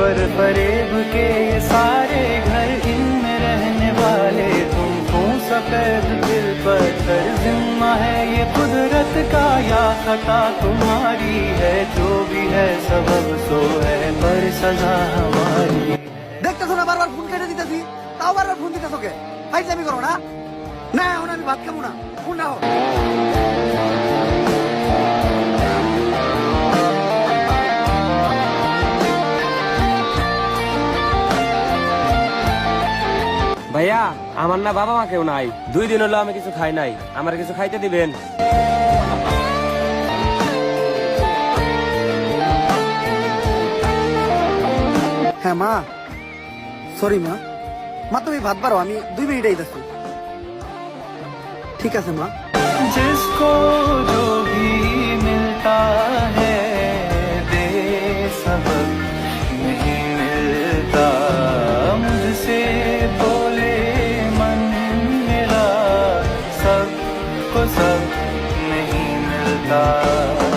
पर फरेब के ये सारे घर इनमें रहने वाले तुम हो सफेद दिल पर कर जिम्मा है ये कुदरत का या खता तुम्हारी है जो भी है सबब सो है पर सजा हमारी है দেখতেছো না বারবার ফোন কেটে দিতেছি তাও বারবার ফোন দিতেছো কে ফাইজলামি করো না না এখন আমি ভাত খাবো না ফোন রাখো ভাইয়া আমার না বাবা মা কেউ নাই। দুই দিন হলো আমি কিছু খাই নাই। আমার কিছু খাইতে দিবেন? হ্যাঁ মা। সরি মা। মা তুমি ভাত পারো আমি দুই মিনিটেই দেখো ঠিক আছে মা। सबको सब नहीं मिलता।